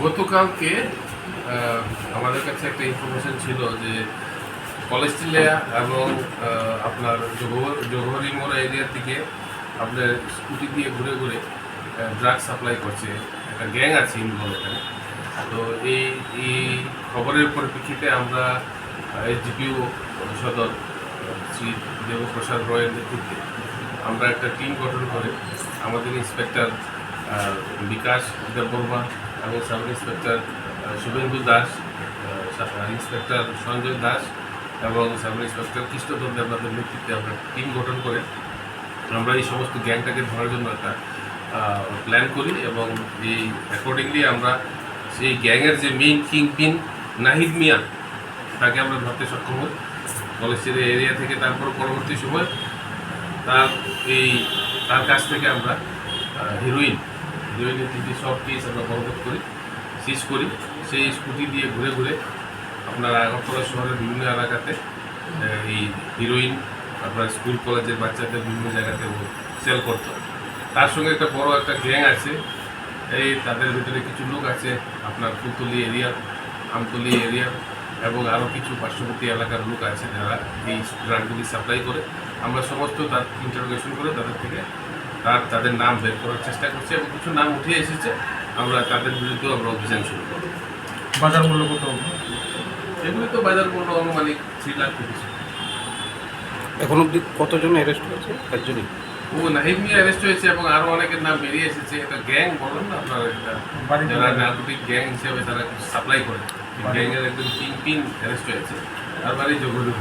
গতকালকে আমাদের কাছে একটা ইনফরমেশন ছিল যে কলেস্টিলিয়া এবং আপনার জোহর- মোড়া এরিয়ার দিকে আপনার স্কুটি দিয়ে ঘুরে ঘুরে ড্রাগ সাপ্লাই করছে। একটা গ্যাং আছে ইনভলভ এখানে। তো এই এই খবরের পরিপ্রেক্ষিতে আমরা এসডিপিও সদর শ্রী দেবপ্রসাদ রয়ের নেতৃত্বে আমরা একটা টিম গঠন করে আমাদের ইন্সপেক্টর বিকাশ দেববর্মা এবং sub inspector Shubhendu Das inspector Sanjay Das এবং সাব ইন্সপেক্টর কৃষ্ণধর দেবনাথের নেতৃত্বে আমরা টিম গঠন করে আমরা এই সমস্ত গ্যাংটাকে ধরার জন্য একটা প্ল্যান করি এবং এই অ্যাকর্ডিংলি আমরা সেই গ্যাংয়ের যে মেইন কিং পিন নাহিদ মিয়া, তাকে আমরা ধরতে সক্ষম হই। কলেজের এরিয়া থেকে তারপর পরবর্তী সময় তার এই, তার কাছ থেকে আমরা হিরোইন হিরোইনের তিনটি সব কেস আমরা বরবাদ করি সিজ করি। সেই স্কুটি দিয়ে ঘুরে ঘুরে আপনার আগরতলা শহরের বিভিন্ন এলাকাতে এই হিরোইন আপনার স্কুল কলেজের বাচ্চাদের বিভিন্ন জায়গাতে সেল করতো। তার সঙ্গে একটা বড় একটা গ্যাং আছে। এই তাদের ভিতরে কিছু লোক আছে, আপনার ফুলতলি এরিয়া আমতলি এরিয়া এবং আরও কিছু পার্শ্ববর্তী এলাকার লোক আছে যারা এই ড্রাগগুলি সাপ্লাই করে। আমরা সমস্ত তার ইন্টারোগেশন করে তাদের থেকে তার তাদের নাম বের করার চেষ্টা করছি এবং কিছু নাম উঠে এসেছে। আমরা তাদের বিরুদ্ধেও আমরা অভিযান শুরু করব। বাজার মূল্য কত এগুলি তো বাজার মূল্য আনুমানিক থ্রি লাখ রুপিস এখন অব্দি কতজন অ্যারেস্ট হয়েছে? একজনই? ও নাহিদ মিয়া অ্যারেস্ট হয়েছে এবং আরও অনেকের নাম বেরিয়ে এসেছে। এটা গ্যাং বলেন না আপনার এটা বাড়ি যারা নার্কোটিক গ্যাং হিসেবে তারা সাপ্লাই করে। গ্যাংয়ের একজন কিং পিন অ্যারেস্ট হয়েছে। তার বাড়ি যোগরী